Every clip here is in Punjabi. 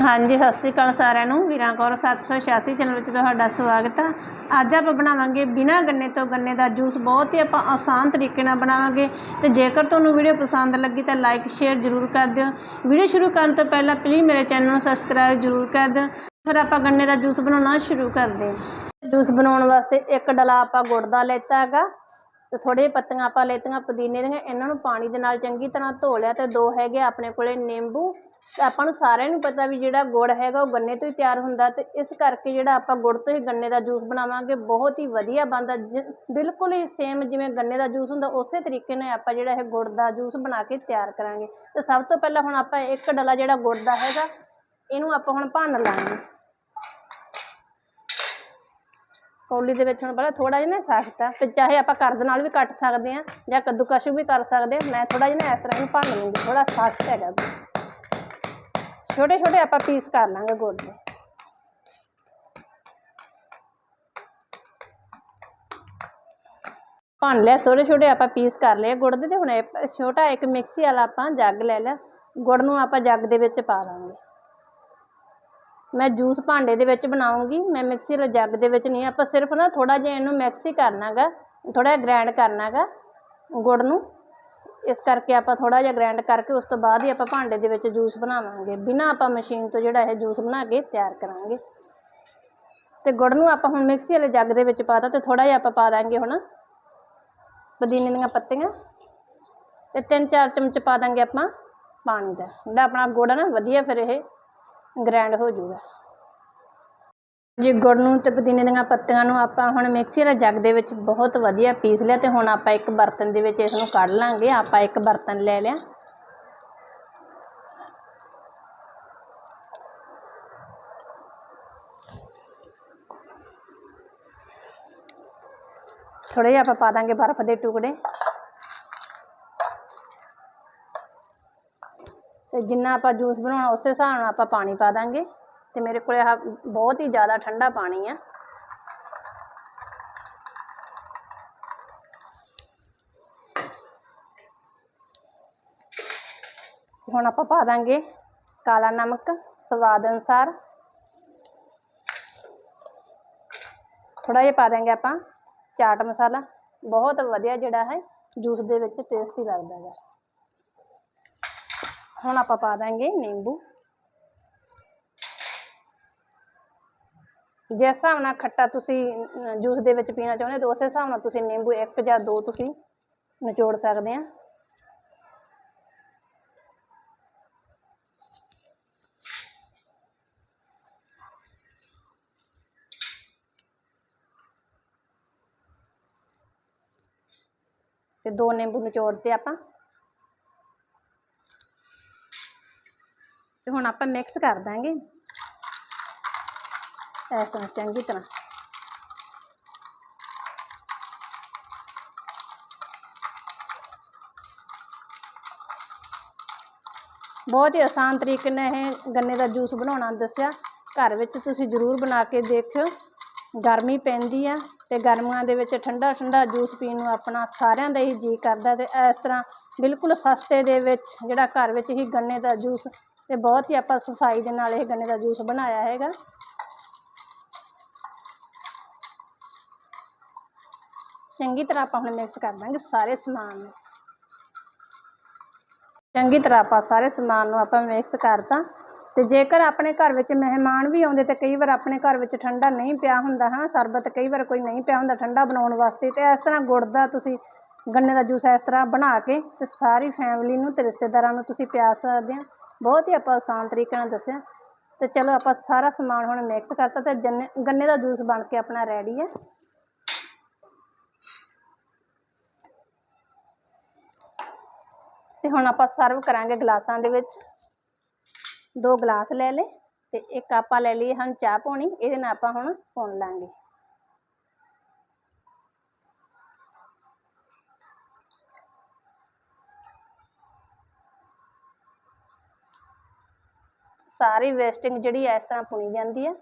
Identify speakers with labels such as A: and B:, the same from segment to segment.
A: ਹਾਂਜੀ, ਸਤਿ ਸ਼੍ਰੀ ਅਕਾਲ ਸਾਰਿਆਂ ਨੂੰ। ਵੀਰਾਂ ਕੌਰ 786 ਚੈਨਲ ਵਿੱਚ ਤੁਹਾਡਾ ਸਵਾਗਤ ਹੈ ਅੱਜ ਆਪਾਂ ਬਣਾਵਾਂਗੇ ਬਿਨਾਂ ਗੰਨੇ ਤੋਂ ਗੰਨੇ ਦਾ ਜੂਸ। ਬਹੁਤ ਹੀ ਆਪਾਂ ਆਸਾਨ ਤਰੀਕੇ ਨਾਲ ਬਣਾਵਾਂਗੇ। ਤੇ ਜੇਕਰ ਤੁਹਾਨੂੰ ਵੀਡੀਓ ਪਸੰਦ ਲੱਗੀ ਤਾਂ ਲਾਈਕ ਸ਼ੇਅਰ ਜ਼ਰੂਰ ਕਰ ਦਿਓ। ਵੀਡੀਓ ਸ਼ੁਰੂ ਕਰਨ ਤੋਂ ਪਹਿਲਾਂ ਪਲੀਜ਼ ਮੇਰੇ ਚੈਨਲ ਨੂੰ ਸਬਸਕ੍ਰਾਈਬ ਜ਼ਰੂਰ ਕਰ ਦਿਓ। ਫਿਰ ਆਪਾਂ ਗੰਨੇ ਦਾ ਜੂਸ ਬਣਾਉਣਾ ਸ਼ੁਰੂ ਕਰਦੇ ਹਾਂ। ਜੂਸ ਬਣਾਉਣ ਵਾਸਤੇ ਇੱਕ ਡਲਾ ਆਪਾਂ ਗੁੜ ਦਾ ਲੈਤਾ ਹੈਗਾ। ਤੇ ਥੋੜੇ ਪੱਤੀਆਂ ਆਪਾਂ ਲੈਤੀਆਂ, ਪੁਦੀਨੇ ਦੀਆਂ। ਇਹਨਾਂ ਨੂੰ ਪਾਣੀ ਦੇ ਨਾਲ ਚੰਗੀ ਤਰ੍ਹਾਂ ਧੋ ਲਿਆ ਤੇ ਦੋ ਹੈਗੇ ਆਪਣੇ ਕੋਲੇ ਨਿੰਬੂ ਆਪਾਂ ਨੂੰ ਸਾਰਿਆਂ ਨੂੰ ਪਤਾ ਵੀ ਜਿਹੜਾ ਗੁੜ ਹੈਗਾ ਉਹ ਗੰਨੇ ਤੋਂ ਹੀ ਤਿਆਰ ਹੁੰਦਾ ਤੇ ਇਸ ਕਰਕੇ ਜਿਹੜਾ ਆਪਾਂ ਗੁੜ ਤੋਂ ਹੀ ਗੰਨੇ ਦਾ ਜੂਸ ਬਣਾਵਾਂਗੇ, ਬਹੁਤ ਹੀ ਵਧੀਆ ਬਣਦਾ ਬਿਲਕੁਲ ਹੀ ਸੇਮ ਜਿਵੇਂ ਗੰਨੇ ਦਾ ਜੂਸ ਹੁੰਦਾ, ਉਸੇ ਤਰੀਕੇ ਨਾਲ ਆਪਾਂ ਜਿਹੜਾ ਇਹ ਗੁੜ ਦਾ ਜੂਸ ਬਣਾ ਕੇ ਤਿਆਰ ਕਰਾਂਗੇ। ਤੇ ਸਭ ਤੋਂ ਪਹਿਲਾਂ ਹੁਣ ਆਪਾਂ ਇੱਕ ਡਲਾ ਜਿਹੜਾ ਗੁੜ ਦਾ ਹੈਗਾ, ਇਹਨੂੰ ਆਪਾਂ ਹੁਣ ਭੰਨ ਲਾਂਗੇ। ਕੌਲੀ ਦੇ ਵਿੱਚ ਹੁਣ ਬੜਾ ਥੋੜਾ ਜਿਹਾ ਨਾ ਸਖਤ ਆ ਤੇ ਚਾਹੇ ਆਪਾਂ ਕਰਦ ਨਾਲ ਵੀ ਕੱਟ ਸਕਦੇ ਆ ਜਾਂ ਕੱਦੂਕਸ਼ ਵੀ ਕਰ ਸਕਦੇ ਆ ਮੈਂ ਥੋੜਾ ਜਿਹਾ ਨਾ ਇਸ ਤਰ੍ਹਾਂ ਇਹਨੂੰ ਭੰਨ ਲੂੰਗੀ ਥੋੜਾ ਸਖਤ ਹੈਗਾ। ਛੋਟੇ ਛੋਟੇ ਆਪਾਂ ਪੀਸ ਕਰ ਲਾਂਗੇ ਗੁੜ ਦੇ ਭੰਨ ਲਿਆ ਛੋਟੇ ਛੋਟੇ ਆਪਾਂ ਪੀਸ ਕਰ ਲਏ। ਗੁੜ ਦੇ ਤੇ ਹੁਣ ਛੋਟਾ ਇੱਕ ਮਿਕਸੀ ਵਾਲਾ ਆਪਾਂ ਜੱਗ ਲੈ ਲਿਆ। ਗੁੜ ਨੂੰ ਆਪਾਂ ਜੱਗ ਦੇ ਵਿੱਚ ਪਾ ਲਾਂਗੇ। ਮੈਂ ਜੂਸ ਭਾਂਡੇ ਦੇ ਵਿੱਚ ਬਣਾਉਂਗੀ। ਮੈਂ ਮਿਕਸੀ ਵਾਲੇ ਜੱਗ ਦੇ ਵਿੱਚ ਨਹੀਂ, ਆਪਾਂ ਸਿਰਫ ਨਾ ਥੋੜਾ ਜਿਹਾ ਇਹਨੂੰ ਮਿਕਸ ਹੀ ਕਰਨਾਗਾ ਥੋੜਾ ਜਿਹਾ ਗ੍ਰਾਈਂਡ ਕਰਨਾਗਾ ਗੁੜ ਨੂੰ। ਇਸ ਕਰਕੇ ਆਪਾਂ ਥੋੜਾ ਜਿਹਾ ਗ੍ਰਾਈਂਡ ਕਰਕੇ ਉਸ ਤੋਂ ਬਾਅਦ ਹੀ ਆਪਾਂ ਭਾਂਡੇ ਦੇ ਵਿੱਚ ਜੂਸ ਬਣਾਵਾਂਗੇ। ਬਿਨਾਂ ਆਪਾਂ ਮਸ਼ੀਨ ਤੋਂ ਜਿਹੜਾ ਇਹ ਜੂਸ ਬਣਾ ਕੇ ਤਿਆਰ ਕਰਾਂਗੇ। ਤੇ ਗੁੜ ਨੂੰ ਆਪਾਂ ਹੁਣ ਮਿਕਸੀ ਵਾਲੇ ਜੱਗ ਦੇ ਵਿੱਚ ਪਾਤਾ ਤੇ ਥੋੜਾ ਜਿਹਾ ਆਪਾਂ ਪਾ ਦਾਂਗੇ ਹੁਣ। ਪੁਦੀਨੇ ਦੀਆਂ ਪੱਤੀਆਂ। ਤੇ ਤਿੰਨ ਚਾਰ ਚਮਚ ਪਾ ਦਾਂਗੇ ਆਪਾਂ ਪਾਣੀ ਦਾ। ਜਿਹੜਾ ਆਪਣਾ ਗੁੜ ਆ ਨਾ ਵਧੀਆ ਫਿਰ ਇਹ ਗ੍ਰਾਈਂਡ ਹੋ ਜਾਊਗਾ। ਜੀ, ਗੁੜ ਨੂੰ ਤੇ ਪੁਦੀਨੇ ਦੀਆਂ ਪੱਤੀਆਂ ਨੂੰ ਆਪਾਂ ਹੁਣ ਮਿਕਸੀ ਵਾਲੇ ਜੱਗ ਦੇ ਵਿੱਚ ਬਹੁਤ ਵਧੀਆ ਪੀਸ ਲਿਆ ਤੇ ਹੁਣ ਆਪਾਂ ਇੱਕ ਬਰਤਨ ਦੇ ਵਿੱਚ ਇਸ ਨੂੰ ਕੱਢ ਲਾਂਗੇ, ਆਪਾਂ ਇੱਕ ਬਰਤਨ ਲੈ ਲਿਆ। ਥੋੜੇ ਜਿਹਾ ਆਪਾਂ ਪਾ ਦਾਂਗੇ ਬਰਫ਼ ਦੇ ਟੁਕੜੇ। ਤੇ ਜਿੰਨਾ ਆਪਾਂ ਜੂਸ ਬਣਾਉਣਾ, ਉਸੇ ਹਿਸਾਬ ਨਾਲ ਆਪਾਂ ਪਾਣੀ ਪਾ ਦਾਂਗੇ। ਤੇ ਮੇਰੇ ਕੋਲ ਆਹ ਬਹੁਤ ਹੀ ਜ਼ਿਆਦਾ ਠੰਡਾ ਪਾਣੀ ਆ। ਹੁਣ ਆਪਾਂ ਪਾ ਦਾਂਗੇ ਕਾਲਾ ਨਮਕ ਸਵਾਦ ਅਨੁਸਾਰ। ਥੋੜਾ ਜਿਹਾ ਪਾ ਦਾਂਗੇ ਆਪਾਂ ਚਾਟ ਮਸਾਲਾ। ਬਹੁਤ ਵਧੀਆ ਜਿਹੜਾ ਹੈ, ਜੂਸ ਦੇ ਵਿੱਚ ਟੇਸਟੀ ਲੱਗਦਾ ਹੈ ਹੁਣ ਆਪਾਂ ਪਾ ਦਾਂਗੇ ਨਿੰਬੂ। ਜਿਸ ਹਿਸਾਬ ਨਾਲ ਖੱਟਾ ਤੁਸੀਂ ਜੂਸ ਦੇ ਵਿੱਚ ਪੀਣਾ ਚਾਹੁੰਦੇ ਹੋ, ਤਾਂ ਉਸੇ ਹਿਸਾਬ ਨਾਲ ਤੁਸੀਂ ਨਿੰਬੂ ਇੱਕ ਜਾਂ ਦੋ ਤੁਸੀਂ ਨਿਚੋੜ ਸਕਦੇ ਆ। ਤੇ ਦੋ ਨਿੰਬੂ ਨਿਚੋੜਤੇ ਆਪਾਂ। ਤੇ ਹੁਣ ਆਪਾਂ ਮਿਕਸ ਕਰ ਦਾਂਗੇ। ਇਸ ਤਰ੍ਹਾਂ ਚੰਗੀ ਤਰ੍ਹਾਂ ਬਹੁਤ ਹੀ ਆਸਾਨ ਤਰੀਕੇ ਨਾਲ ਇਹ ਗੰਨੇ ਦਾ ਜੂਸ ਬਣਾਉਣਾ ਦੱਸਿਆ। ਘਰ ਵਿੱਚ ਤੁਸੀਂ ਜ਼ਰੂਰ ਬਣਾ ਕੇ ਦੇਖਿਓ। ਗਰਮੀ ਪੈਂਦੀ ਆ ਤੇ ਗਰਮੀਆਂ ਦੇ ਵਿੱਚ ਠੰਡਾ ਠੰਡਾ ਜੂਸ ਪੀਣ ਨੂੰ ਆਪਣਾ ਸਾਰਿਆਂ ਦਾ ਹੀ ਜੀ ਕਰਦਾ ਤੇ ਇਸ ਤਰ੍ਹਾਂ ਬਿਲਕੁਲ ਸਸਤੇ ਦੇ ਵਿੱਚ ਜਿਹੜਾ ਘਰ ਵਿੱਚ ਹੀ ਗੰਨੇ ਦਾ ਜੂਸ ਤੇ ਬਹੁਤ ਹੀ ਆਪਾਂ ਸਫ਼ਾਈ ਦੇ ਨਾਲ ਇਹ ਗੰਨੇ ਦਾ ਜੂਸ ਬਣਾਇਆ ਹੈਗਾ। ਚੰਗੀ ਤਰ੍ਹਾਂ ਆਪਾਂ ਹੁਣ ਮਿਕਸ ਕਰ ਦਾਂਗੇ ਸਾਰੇ ਸਮਾਨ ਨੂੰ। ਚੰਗੀ ਤਰ੍ਹਾਂ ਆਪਾਂ ਸਾਰੇ ਸਮਾਨ ਨੂੰ ਆਪਾਂ ਮਿਕਸ ਕਰਤਾ। ਤੇ ਜੇਕਰ ਆਪਣੇ ਘਰ ਵਿੱਚ ਮਹਿਮਾਨ ਵੀ ਆਉਂਦੇ ਤੇ ਕਈ ਵਾਰ ਆਪਣੇ ਘਰ ਵਿੱਚ ਠੰਡਾ ਨਹੀਂ ਪਿਆ ਹੁੰਦਾ ਹਨਾ, ਸਰਬਤ ਕਈ ਵਾਰ ਕੋਈ ਨਹੀਂ ਪਿਆ ਹੁੰਦਾ ਠੰਡਾ ਬਣਾਉਣ ਵਾਸਤੇ, ਤੇ ਇਸ ਤਰ੍ਹਾਂ ਗੁੜ ਦਾ ਤੁਸੀਂ ਗੰਨੇ ਦਾ ਜੂਸ ਇਸ ਤਰ੍ਹਾਂ ਬਣਾ ਕੇ ਤੇ ਸਾਰੀ ਫੈਮਿਲੀ ਨੂੰ ਤੇ ਰਿਸ਼ਤੇਦਾਰਾਂ ਨੂੰ ਤੁਸੀਂ ਪਿਆ ਸਕਦੇ ਆ ਬਹੁਤ ਹੀ ਆਪਾਂ ਆਸਾਨ ਤਰੀਕੇ ਨਾਲ ਦੱਸਿਆ। ਤੇ ਚਲੋ ਆਪਾਂ ਸਾਰਾ ਸਮਾਨ ਹੁਣ ਮਿਕਸ ਕਰਤਾ ਤੇ ਜੰਨੇ ਗੰਨੇ ਦਾ ਜੂਸ ਬਣ ਕੇ ਆਪਣਾ ਰੈਡੀ ਹੈ। ਤੇ ਹੁਣ ਆਪਾਂ ਸਰਵ ਕਰਾਂਗੇ ਗਲਾਸਾਂ ਦੇ ਵਿੱਚ। ਦੋ ਗਲਾਸ ਲੈ ਲਏ ਤੇ ਇੱਕ ਆਪਾਂ ਲੈ ਲਈ ਹਨ ਚਾਹ ਪਾਉਣੀ, ਇਹਦੇ ਨਾਲ ਆਪਾਂ ਹੁਣ ਪੁੰਨ ਲਾਂਗੇ। ਸਾਰੀ ਵੇਸਟਿੰਗ ਜਿਹੜੀ ਇਸ ਤਰ੍ਹਾਂ ਪੁਣੀ ਜਾਂਦੀ ਹੈ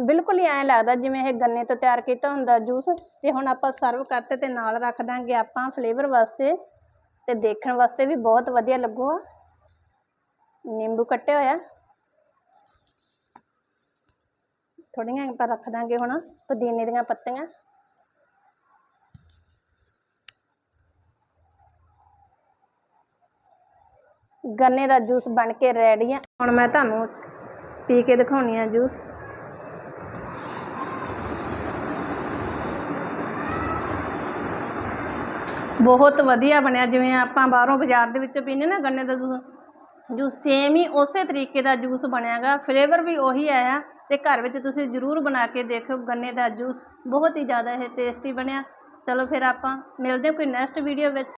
A: ਬਿਲਕੁਲ ਹੀ ਐਂ ਲੱਗਦਾ ਜਿਵੇਂ ਇਹ ਗੰਨੇ ਤੋਂ ਤਿਆਰ ਕੀਤਾ ਹੁੰਦਾ ਜੂਸ ਤੇ ਹੁਣ ਆਪਾਂ ਸਰਵ ਕਰਤੇ ਤੇ ਨਾਲ ਰੱਖ ਦਾਂਗੇ ਆਪਾਂ ਫਲੇਵਰ ਵਾਸਤੇ ਤੇ ਦੇਖਣ ਵਾਸਤੇ ਵੀ ਬਹੁਤ ਵਧੀਆ ਲੱਗੂਗਾ ਨਿੰਬੂ ਕੱਟਿਆ ਹੋਇਆ। ਥੋੜੀਆਂ ਆਪਾਂ ਰੱਖ ਦਾਂਗੇ ਹੁਣ ਪੁਦੀਨੇ ਦੀਆਂ ਪੱਤੀਆਂ। ਗੰਨੇ ਦਾ ਜੂਸ ਬਣ ਕੇ ਰੈਡੀ ਆ। ਹੁਣ ਮੈਂ ਤੁਹਾਨੂੰ ਪੀ ਕੇ ਦਿਖਾਉਣੀ ਆ ਜੂਸ। ਬਹੁਤ ਵਧੀਆ ਬਣਿਆ। ਜਿਵੇਂ ਆਪਾਂ ਬਾਹਰੋਂ ਬਾਜ਼ਾਰ ਦੇ ਵਿੱਚੋਂ ਪੀਨੇ ਨਾ ਗੰਨੇ ਦਾ ਜੂਸ ਜੂਸ ਸੇਮ ਹੀ ਉਸੇ ਤਰੀਕੇ ਦਾ ਜੂਸ ਬਣਿਆਗਾ। ਫਲੇਵਰ ਵੀ ਉਹੀ ਆਇਆ ਤੇ ਘਰ ਵਿੱਚ ਤੁਸੀਂ ਜ਼ਰੂਰ ਬਣਾ ਕੇ ਦੇਖਿਓ, ਗੰਨੇ ਦਾ ਜੂਸ ਬਹੁਤ ਹੀ ਜ਼ਿਆਦਾ ਇਹ ਟੇਸਟੀ ਬਣਿਆ। ਚਲੋ ਫਿਰ ਆਪਾਂ ਮਿਲਦੇ ਹਾਂ ਕੋਈ ਨੈਕਸਟ ਵੀਡੀਓ ਵਿੱਚ।